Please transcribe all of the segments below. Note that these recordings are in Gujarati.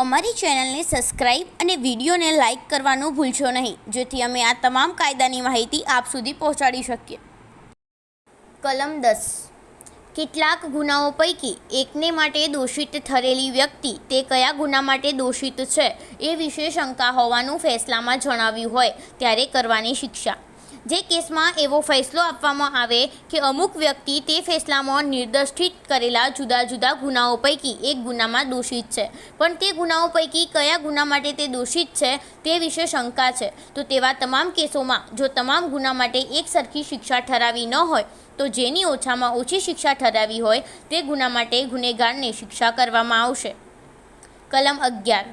અમારી ચેનલને સબસ્ક્રાઇબ અને વિડીયોને લાઇક કરવાનું ભૂલશો નહીં, જેથી અમે આ તમામ કાયદાની માહિતી આપ સુધી પહોંચાડી શકીએ. કલમ દસ. કેટલાક ગુનાઓ પૈકી એકને માટે દોષિત ઠરેલી વ્યક્તિ તે કયા ગુના માટે દોષિત છે એ વિશે શંકા હોવાનું ફેસલામાં જણાવ્યું હોય, ત્યારે કરવાની શિક્ષા. જે કેસમાં એવો ફેસલો આપવામાં આવે કે અમુક વ્યક્તિ તે ફેસલામાં નિર્દિષ્ટિત કરેલા જુદા જુદા ગુનાઓ પૈકી એક ગુનામાં દોષિત છે. પણ તે ગુનાઓ પૈકી કયા ગુના માટે તે દોષિત છે તે વિશે શંકા છે. તો તેવા તમામ કેસોમાં જો તમામ ગુના માટે એક સરખી શિક્ષા ઠરાવી ન હોય, તો જેની ઓછામાં ઓછી શિક્ષા ઠરાવી હોય, તે ગુના માટે ગુનેગારને શિક્ષા કરવામાં આવશે. કલમ અગિયાર.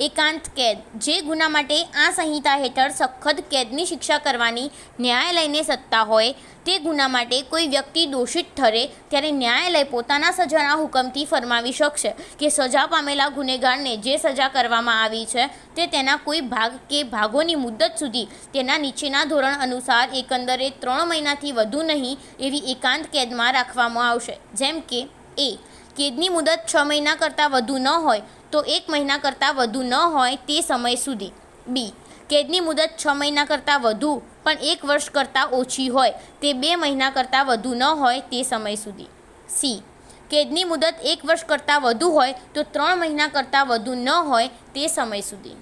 એકાંત કેદ, જે ગુના માટે આ સંહિતા હેઠળ સખત કેદની શિક્ષા કરવાની ન્યાયાલયને સત્તા હોય, તે ગુના માટે કોઈ વ્યક્તિ દોષિત ઠરે ત્યારે ન્યાયાલય પોતાના સજાના હુકમથી ફરમાવી શકશે કે સજા પામેલા ગુનેગારને જે સજા કરવામાં આવી છે, તે તેના કોઈ ભાગ કે ભાગોની મુદ્દત સુધી તેના નીચેના ધોરણ અનુસાર એકંદરે ત્રણ મહિનાથી વધુ નહીં એવી એકાંત કેદમાં રાખવામાં આવશે. જેમ કે, એ, કેદની મુદત છ મહિના કરતાં વધુ ન હોય તો એક મહિના કરતાં વધુ ન હોય તે સમય સુધી. બી કેદની મુદત છ મહિના કરતાં વધુ, પણ એક વર્ષ કરતાં ઓછી હોય તે બે મહિના કરતાં વધુ ન હોય તે સમય સુધી. સી કેદની મુદત એક વર્ષ કરતાં વધુ હોય તો ત્રણ મહિના કરતાં વધુ ન હોય તે સમય સુધી.